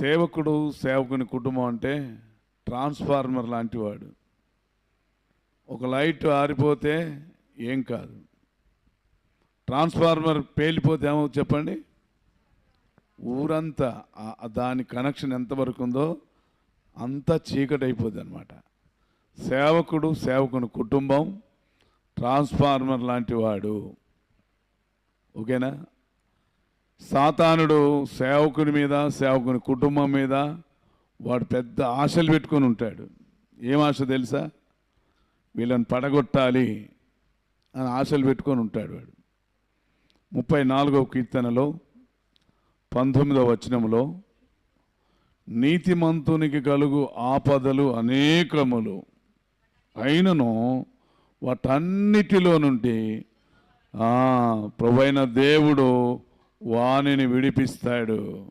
సేవకుడు సేవకుని కుటుంబం అంటే ట్రాన్స్ఫార్మర్ లాంటివాడు. ఒక లైట్ ఆరిపోతే ఏం కాదు. ట్రాన్స్ఫార్మర్ పేలిపోతే ఏమో చెప్పండి? ఊరంతా దాని కనెక్షన్ ఎంతవరకు ఉందో అంతా చీకటి అయిపోద్ది అనమాట సేవకుడు సేవకుని కుటుంబం ట్రాన్స్ఫార్మర్ లాంటి వాడు. ఓకేనా? సాతానుడు సేవకుని మీద సేవకుని కుటుంబం మీద వాడు పెద్ద ఆశలు పెట్టుకొని ఉంటాడు. ఏం ఆశ తెలుసా? వీళ్ళని పడగొట్టాలి అని ఆశలు పెట్టుకొని ఉంటాడు వాడు. ముప్పై నాలుగవ కీర్తనలో పంతొమ్మిదవ వచనములో నీతిమంతునికి కలుగు ఆపదలు అనేకములు అయినను వాటన్నిటిలో నుండి ప్రభైన దేవుడు వానిని విడిపిస్తాడు.